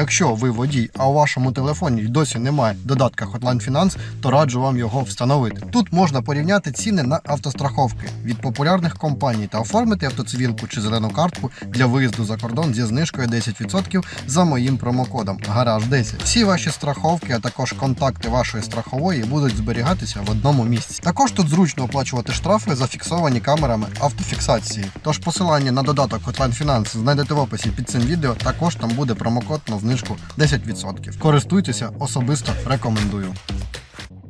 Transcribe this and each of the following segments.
Якщо ви водій, а у вашому телефоні досі немає додатка Hotline Finance, то раджу вам його встановити. Тут можна порівняти ціни на автостраховки від популярних компаній та оформити автоцивілку чи зелену картку для виїзду за кордон зі знижкою 10% за моїм промокодом Гараж 10. Всі ваші страховки, а також контакти вашої страхової будуть зберігатися в одному місці. Також тут зручно оплачувати штрафи зафіксовані камерами автофіксації. Тож посилання на додаток Hotline Finance знайдете в описі під цим відео. Також там буде промокод на знижку 10%. Користуйтеся, особисто рекомендую.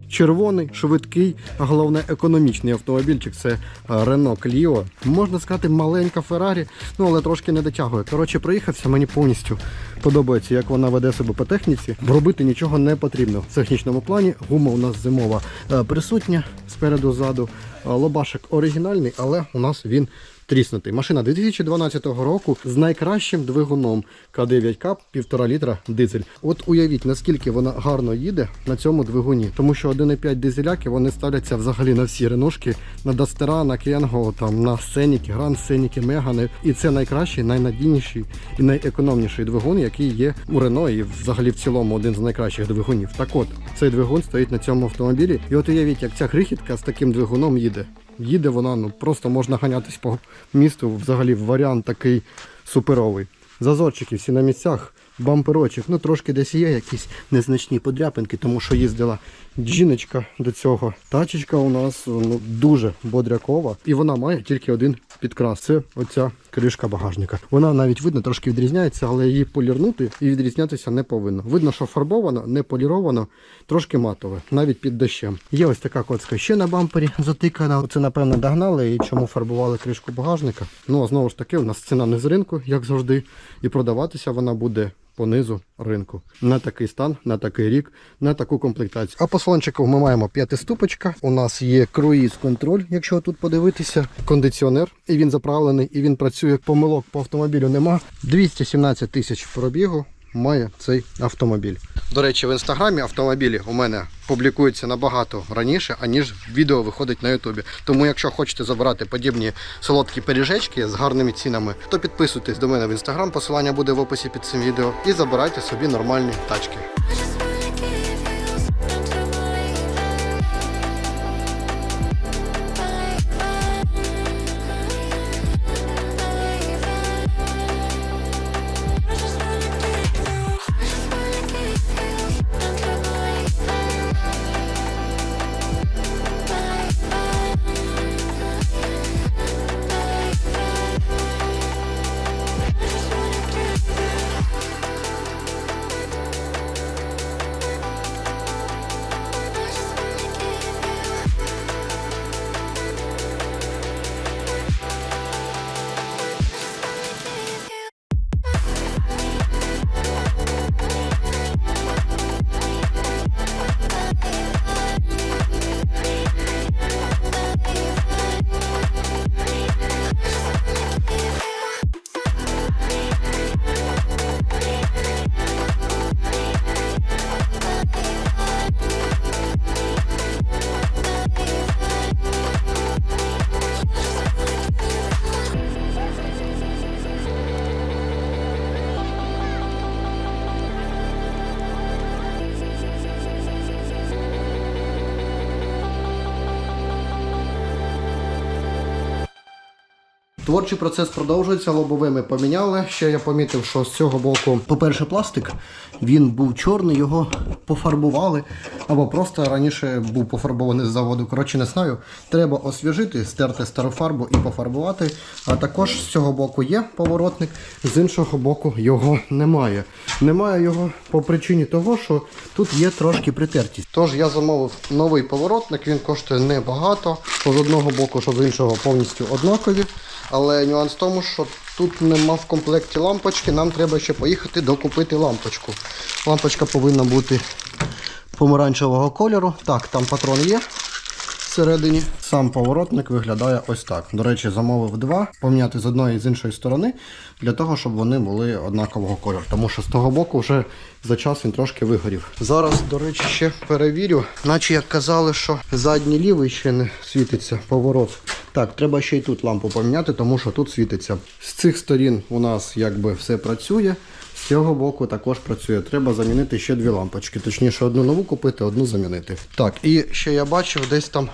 Червоний, швидкий, а головне економічний автомобільчик це Renault Clio. Можна сказати, маленька Ferrari, ну але трошки не дотягує. Коротше, проїхався, мені повністю подобається, як вона веде себе по техніці. Робити нічого не потрібно. В технічному плані гума у нас зимова е, присутня спереду ззаду. Е, Лобашик оригінальний, але у нас він тріснутий. Машина 2012 року з найкращим двигуном К9К 1,5 літра дизель. От уявіть, наскільки вона гарно їде на цьому двигуні, тому що 1,5 дизеляки вони ставляться взагалі на всі реношки, на Дастера, на Кенго, там на Сеніки, Гранд Сеніки, Мегани. І це найкращий, найнадійніший і найекономніший двигун, який є у Рено і взагалі в цілому один з найкращих двигунів. Так от, цей двигун стоїть на цьому автомобілі. І от уявіть, як ця крихітка з таким двигуном їде. Їде вона, ну просто можна ганятись по місту. Взагалі варіант такий суперовий. Зазорчики всі на місцях, бамперочок, ну трошки десь є якісь незначні подряпинки, тому що їздила жіночка до цього. Тачечка у нас ну, дуже бодрякова, і вона має тільки один підкрас. Це оця кришка багажника. Вона навіть видно трошки відрізняється, але її полірнути і відрізнятися не повинно. Видно, що фарбовано, не поліровано, трошки матове, навіть під дощем. Є ось така коцка ще на бампері затикана. Це напевно догнали і чому фарбували кришку багажника. Ну а знову ж таки, у нас ціна не з ринку, як завжди, і продаватися вона буде. По низу ринку на такий стан, на такий рік, на таку комплектацію. А по салончику ми маємо п'ятиступочка. У нас є круїз контроль, якщо тут подивитися, кондиціонер, і він заправлений, і він працює. Помилок по автомобілю нема. 217 тисяч пробігу має цей автомобіль. До речі, в інстаграмі автомобілі у мене публікуються набагато раніше, аніж відео виходить на Ютубі. Тому, якщо хочете забирати подібні солодкі пиріжечки з гарними цінами, то підписуйтесь до мене в інстаграм. Посилання буде в описі під цим відео. І забирайте собі нормальні тачки. Творчий процес продовжується, лобовими поміняли. Ще я помітив, що з цього боку, по-перше, пластик, він був чорний, його пофарбували, або просто раніше був пофарбований з заводу. Коротше, не знаю. Треба освіжити, стерти стару фарбу і пофарбувати. А також з цього боку є поворотник, з іншого боку його немає. Немає його по причині того, що тут є трошки притертість. Тож я замовив новий поворотник, він коштує небагато. З одного боку, що з іншого повністю однакові. Але нюанс в тому, що тут нема в комплекті лампочки, нам треба ще поїхати докупити лампочку. Лампочка повинна бути помаранчевого кольору. Так, там патрон є всередині. Сам поворотник виглядає ось так. До речі, замовив два, поміняти з одної і з іншої сторони, для того, щоб вони були однакового кольору. Тому що з того боку вже за час він трошки вигорів. Зараз, до речі, ще перевірю, наче як казали, що задній лівий ще не світиться поворот. Так, треба ще й тут лампу поміняти, тому що тут світиться. З цих сторін у нас якби все працює. З цього боку також працює. Треба замінити ще дві лампочки. Точніше, одну нову купити, одну замінити. Так, і ще я бачив, десь там,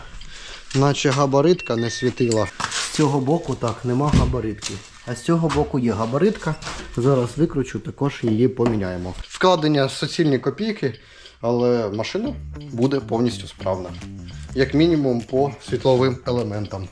наче габаритка не світила. З цього боку так, нема габаритки. А з цього боку є габаритка. Зараз викручу, також її поміняємо. Вкладення суцільні копійки, але машина буде повністю справна. Як мінімум по світловим елементам.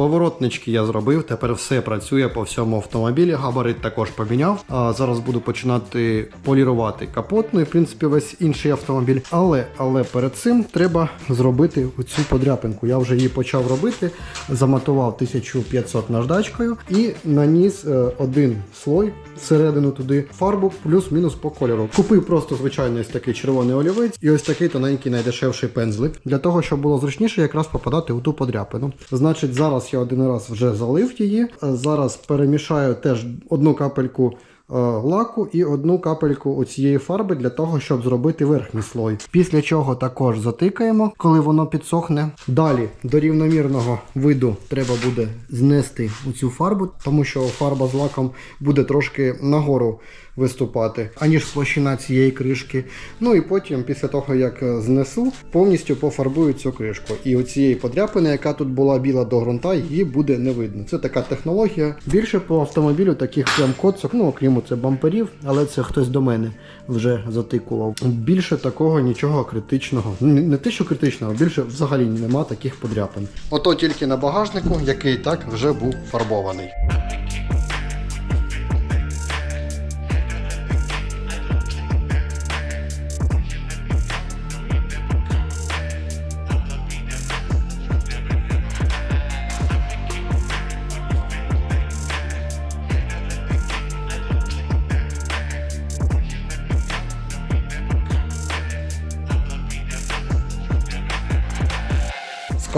Поворотнички я зробив, тепер все працює по всьому автомобілі. Габарит також поміняв. А зараз буду починати полірувати капот, ну і в принципі весь інший автомобіль. Але але перед цим треба зробити цю подряпинку. Я вже її почав робити, заматував 1500 наждачкою і наніс е, один слой всередину туди фарбу, плюс-мінус по кольору. Купив просто звичайний ось такий червоний олівець і ось такий тоненький найдешевший пензлик для того, щоб було зручніше якраз попадати у ту подряпину. Значить, зараз я один раз вже залив її. Зараз перемішаю теж одну капельку. Е, Лаку і одну капельку оцієї фарби для того, щоб зробити верхній слой. Після чого також затикаємо, коли воно підсохне. Далі до рівномірного виду треба буде знести цю фарбу, тому що фарба з лаком буде трошки нагору виступати, аніж площина цієї кришки. Ну і потім, після того як е, знесу, повністю пофарбую цю кришку. І оцієї подряпини, яка тут була біла до ґрунта, її буде не видно. Це така технологія. Більше по автомобілю таких прям коцок, ну окрім це бамперів, але це хтось до мене вже затикував. Більше такого нічого критичного. Не те, що критичного, більше взагалі нема таких подряпин. Ото тільки на багажнику, який так вже був фарбований.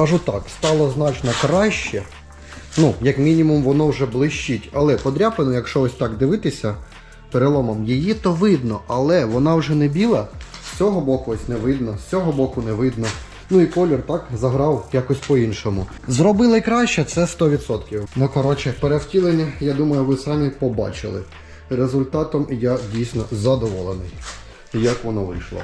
Скажу так, стало значно краще. Ну, як мінімум, воно вже блищить. Але подряпину, якщо ось так дивитися переломом, її то видно, але вона вже не біла. З цього боку ось не видно, з цього боку не видно. Ну і колір так заграв якось по-іншому. Зробили краще, це 100%. Ну коротше, перевтілення, я думаю, ви самі побачили. Результатом я дійсно задоволений, як воно вийшло.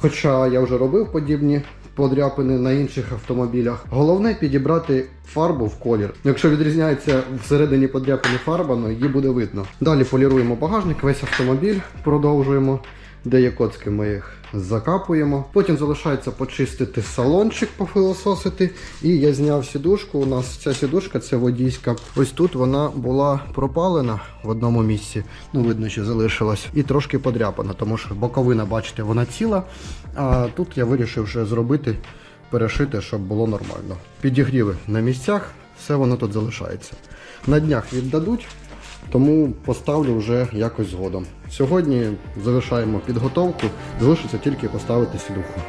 Хоча я вже робив подібні подряпини на інших автомобілях. Головне підібрати фарбу в колір. Якщо відрізняється всередині подряпини фарба, ну її буде видно. Далі поліруємо багажник, весь автомобіль продовжуємо. Де коцки, ми їх закапуємо. Потім залишається почистити салончик, пофилососити. І я зняв сідушку. У нас ця сідушка це водійська. Ось тут вона була пропалена в одному місці. Ну, видно, що залишилась. І трошки подряпана, тому що боковина, бачите, вона ціла. А тут я вирішив вже зробити, перешити, щоб було нормально. Підігріви на місцях, все воно тут залишається. На днях віддадуть. Тому поставлю вже якось згодом. Сьогодні завершаємо підготовку, залишиться тільки поставити сідуху.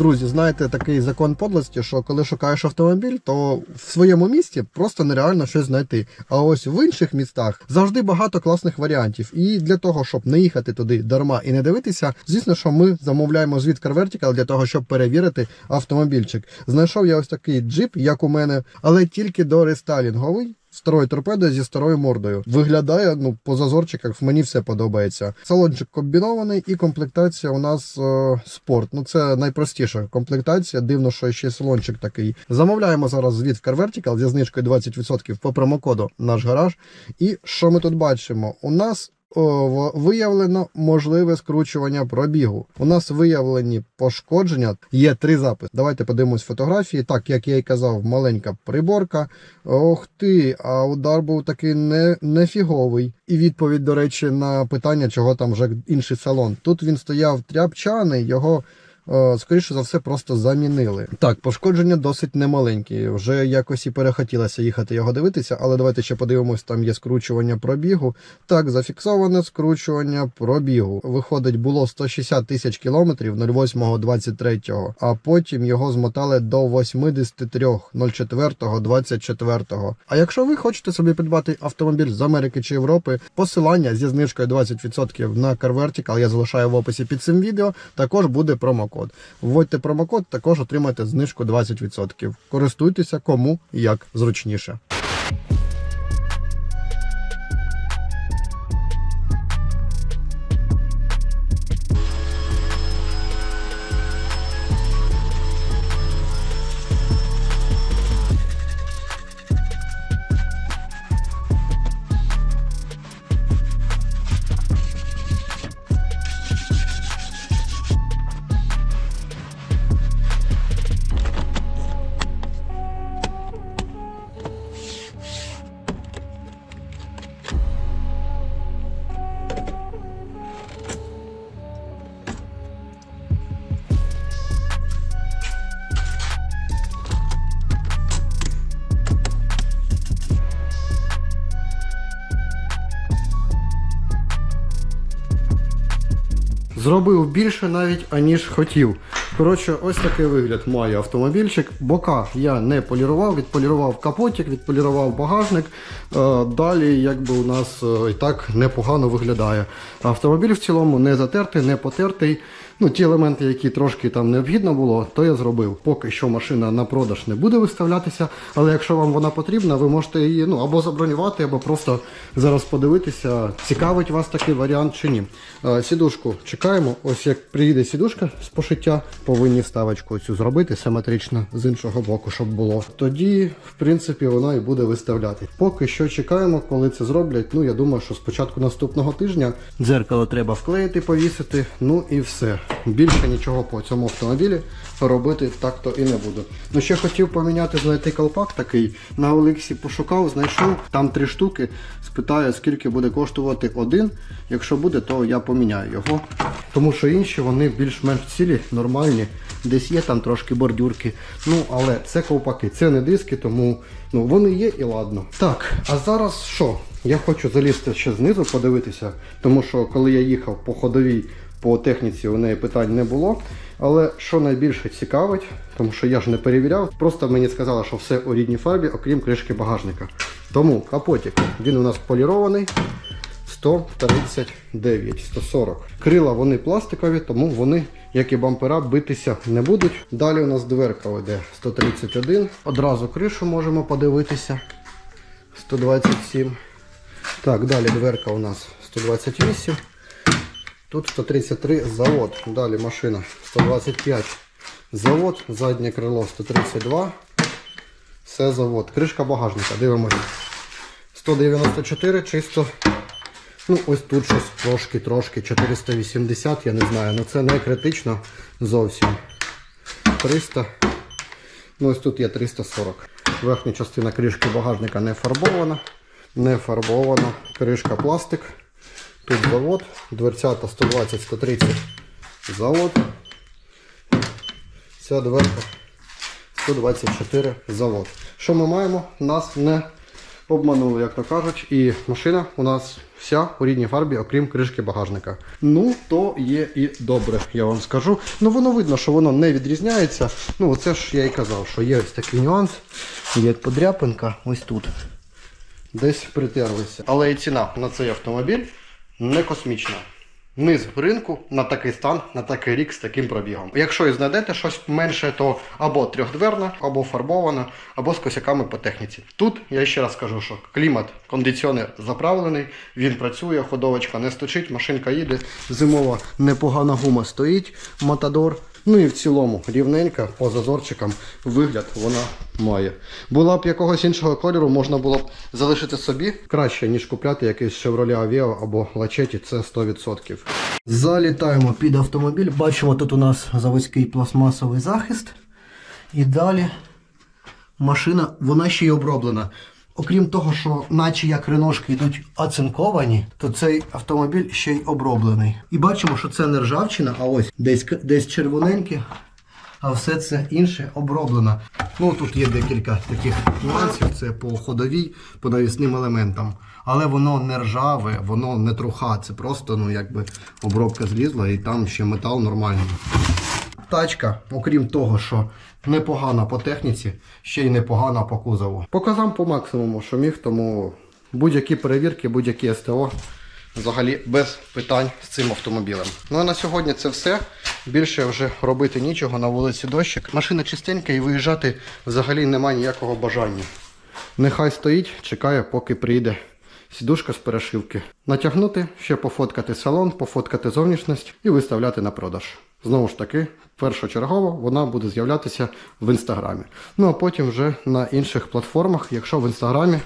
Друзі, знаєте такий закон подлості, що коли шукаєш автомобіль, то в своєму місті просто нереально щось знайти. А ось в інших містах завжди багато класних варіантів. І для того, щоб не їхати туди дарма і не дивитися, звісно, що ми замовляємо звід Car Vertical для того, щоб перевірити автомобільчик. Знайшов я ось такий джип, як у мене, але тільки до рестайлінговий. Старою торпедою зі старою мордою. Виглядає, ну, по зазорчиках мені все подобається. Салончик комбінований і комплектація у нас е, спорт. Ну це найпростіша комплектація. Дивно, що ще салончик такий. Замовляємо зараз звіт в CarVertical зі знижкою 20% по промокоду наш гараж. І що ми тут бачимо? У нас виявлено можливе скручування пробігу. У нас виявлені пошкодження. Є три записи. Давайте подивимось фотографії. Так, як я і казав, маленька приборка. Ох ти, а удар був такий не, нефіговий. І відповідь, до речі, на питання, чого там вже інший салон. Тут він стояв тряпчаний, його. Е, Скоріше за все, просто замінили. Так, пошкодження досить немаленькі. Вже якось і перехотілося їхати його дивитися, але давайте ще подивимось, там є скручування пробігу. Так, зафіксоване скручування пробігу. Виходить, було 160 тисяч кілометрів 08.23, а потім його змотали до 83 04.24. А якщо ви хочете собі придбати автомобіль з Америки чи Європи, посилання зі знижкою 20% на Car Vertical я залишаю в описі під цим відео. Також буде промокод. Вводьте промокод, також отримаєте знижку 20%. Користуйтеся кому як зручніше. Зробив більше навіть аніж хотів. Коротше, ось такий вигляд має автомобільчик. Бока я не полірував, відполірував капотик, відполірував багажник. Е, Далі, якби у нас е, і так непогано виглядає. Автомобіль в цілому не затертий, не потертий. Ну, ті елементи, які трошки там необхідно було, то я зробив. Поки що машина на продаж не буде виставлятися, але якщо вам вона потрібна, ви можете її ну, або забронювати, або просто зараз подивитися, цікавить вас такий варіант чи ні. Е, Сідушку чекаємо. Ось як приїде сідушка з пошиття, повинні вставочку цю зробити симетрично з іншого боку, щоб було. Тоді, в принципі, вона і буде виставляти. Поки що чекаємо, коли це зроблять. Ну, я думаю, що спочатку наступного тижня дзеркало треба вклеїти, повісити. Ну і все. Більше нічого по цьому автомобілі робити так то і не буду. Ну ще хотів поміняти, знайти колпак такий. На Олексі пошукав, знайшов там три штуки. Спитаю, скільки буде коштувати один. Якщо буде, то я поміняю його. Тому що інші вони більш-менш цілі, нормальні. Десь є там трошки бордюрки. Ну, але це ковпаки, це не диски, тому ну, вони є і ладно. Так, а зараз що? Я хочу залізти ще знизу, подивитися, тому що коли я їхав по ходовій, по техніці у неї питань не було. Але що найбільше цікавить, тому що я ж не перевіряв, просто мені сказали, що все у рідній фарбі, окрім кришки багажника. Тому капотик, він у нас полірований. 139, 140. Крила вони пластикові, тому вони, як і бампера, битися не будуть. Далі у нас дверка йде 131. Одразу кришу можемо подивитися. 127. Так, далі дверка у нас 128. Тут 133 завод. Далі машина 125 завод, заднє крило 132. Все завод. Кришка багажника. Дивимося. 194 чисто. Ну, ось тут щось трошки, трошки, 480, я не знаю, ну це не критично зовсім. 300. Ну ось тут є 340. Верхня частина кришки багажника не фарбована. Не фарбована. Кришка пластик. Тут завод. Дверцята 120-130 завод. Ця дверка 124 завод. Що ми маємо? Нас не обманули, як то кажуть, і машина у нас вся у рідній фарбі, окрім кришки багажника. Ну, то є і добре, я вам скажу. Ну воно видно, що воно не відрізняється. Ну, оце ж я і казав, що є ось такий нюанс. Є подряпинка ось тут. Десь притерлися. Але і ціна на цей автомобіль не космічна. Низ ринку на такий стан, на такий рік з таким пробігом. Якщо і знайдете щось менше, то або трьохдверна, або фарбована, або з косяками по техніці. Тут я ще раз скажу, що клімат, кондиціонер заправлений, він працює, ходовочка не стучить, машинка їде, зимова непогана гума стоїть, матадор. Ну і в цілому рівненька по зазорчикам вигляд вона має. Була б якогось іншого кольору, можна було б залишити собі краще, ніж купляти якийсь Chevrolet Aveo або Lachetti, це 100%. Залітаємо під автомобіль. Бачимо, тут у нас заводський пластмасовий захист. І далі машина, вона ще й оброблена. Окрім того, що наче як реношки йдуть оцинковані, то цей автомобіль ще й оброблений. І бачимо, що це не ржавчина, а ось десь, десь червоненьке, а все це інше оброблено. Ну тут є декілька таких нюансів, це по ходовій, по навісним елементам. Але воно не ржаве, воно не труха, це просто ну, якби обробка злізла і там ще метал нормальний. Тачка, окрім того, що непогана по техніці, ще й непогана по кузову. Показав по максимуму, що міг, тому будь-які перевірки, будь-які СТО взагалі без питань з цим автомобілем. Ну а на сьогодні це все. Більше вже робити нічого на вулиці дощик. Машина чистенька і виїжджати взагалі немає ніякого бажання. Нехай стоїть, чекає, поки прийде сідушка з перешивки. Натягнути, ще пофоткати салон, пофоткати зовнішність і виставляти на продаж. Знову ж таки, першочергово вона буде з'являтися в інстаграмі. Ну а потім вже на інших платформах, якщо в інстаграмі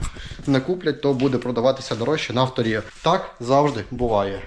не куплять, то буде продаватися дорожче на авторі. Так завжди буває.